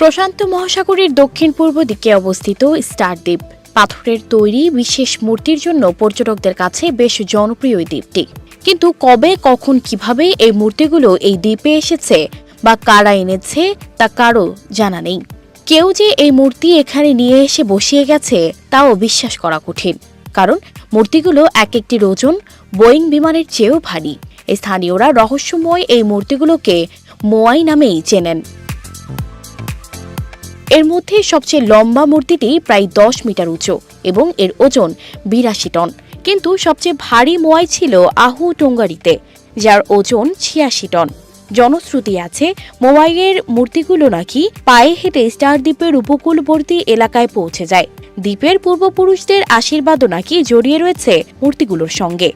প্রশান্ত মহাসাগরের দক্ষিণ পূর্ব দিকে অবস্থিত স্টার দ্বীপ পাথরের তৈরি বিশেষ মূর্তির জন্য পর্যটকদের কাছে বেশ জনপ্রিয় দ্বীপটি। কিন্তু কবে, কখন, কীভাবে এই মূর্তিগুলো এই দ্বীপে এসেছে বা কারা এনেছে, তা কারও জানা নেই। কেউ যে এই মূর্তি এখানে নিয়ে এসে বসিয়ে গেছে, তাও বিশ্বাস করা কঠিন। কারণ মূর্তিগুলো এক একটির ওজন বোয়িং বিমানের চেয়েও ভারী। স্থানীয়রা রহস্যময় এই মূর্তিগুলোকে মোয়াই নামেই চেনেন। এর মধ্যে সবচেয়ে লম্বা মূর্তিটি প্রায় দশ মিটার উঁচু এবং এর ওজন বিরাশি টন। কিন্তু সবচেয়ে ভারী মোয়াই ছিল আহু টোঙ্গারিতে, যার ওজন ছিয়াশি টন। জনশ্রুতি আছে, মোয়াইয়ের মূর্তিগুলো নাকি পায়ে হেঁটে স্টার দ্বীপের উপকূলবর্তী এলাকায় পৌঁছে যায়। দ্বীপের পূর্বপুরুষদের আশীর্বাদও নাকি জড়িয়ে রয়েছে মূর্তিগুলোর সঙ্গে।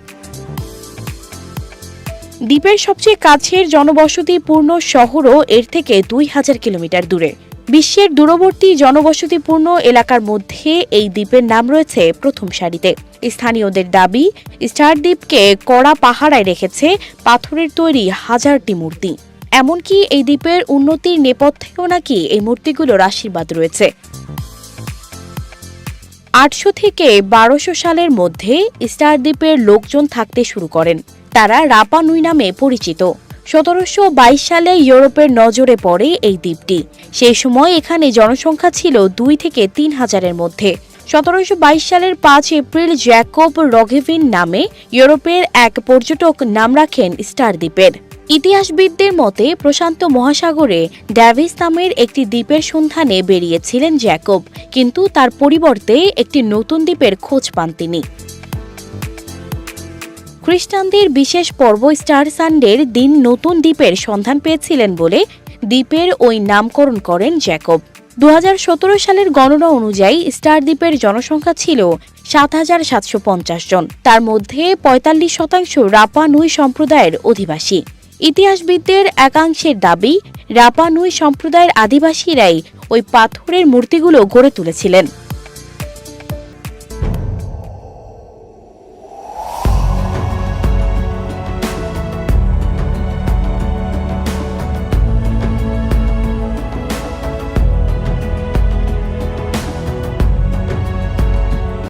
দ্বীপের সবচেয়ে কাছের জনবসতিপূর্ণ শহরও এর থেকে দুই হাজার কিলোমিটার দূরে। বিশ্বের দূরবর্তী জনবসতিপূর্ণ এলাকার মধ্যে এই দ্বীপের নাম রয়েছে প্রথম সারিতে। স্থানীয়দের দাবি, স্টার দ্বীপকে কড়া পাহারায় রেখেছে পাথরের তৈরি হাজারটি মূর্তি। এমনকি এই দ্বীপের উন্নতির নেপথ্যেও নাকি এই মূর্তিগুলোর আশীর্বাদ রয়েছে। আটশো থেকে বারোশো সালের মধ্যে স্টার দ্বীপের লোকজন থাকতে শুরু করেন। তারা রাপা নুই নামে পরিচিত। সতেরোশো বাইশ সালে ইউরোপের নজরে পড়ে এই দ্বীপটি। সেই সময় এখানে জনসংখ্যা ছিল দুই থেকে তিন হাজারের মধ্যে। সতেরোশো বাইশ সালের পাঁচ এপ্রিল জ্যাকব রগেভিন নামে ইউরোপের এক পর্যটক নাম রাখেন স্টার দ্বীপের। ইতিহাসবিদদের মতে, প্রশান্ত মহাসাগরে ড্যাভিস নামের একটি দ্বীপের সন্ধানে বেরিয়েছিলেন জ্যাকব, কিন্তু তার পরিবর্তে একটি নতুন দ্বীপের খোঁজ পান তিনি। খ্রিস্টানদের বিশেষ পর্ব স্টার সানডের দিন নতুন দ্বীপের সন্ধান পেয়েছিলেন বলে দ্বীপের ওই নামকরণ করেন জ্যাকব। দু হাজার সতেরো সালের গণনা অনুযায়ী স্টার দ্বীপের জনসংখ্যা ছিল সাত হাজার সাতশো পঞ্চাশ জন। তার মধ্যে পঁয়তাল্লিশ শতাংশ রাপা নুই সম্প্রদায়ের অধিবাসী। ইতিহাসবিদদের একাংশের দাবি, রাপা নুই সম্প্রদায়ের আদিবাসীরাই ওই পাথরের মূর্তিগুলো গড়ে তুলেছিলেন।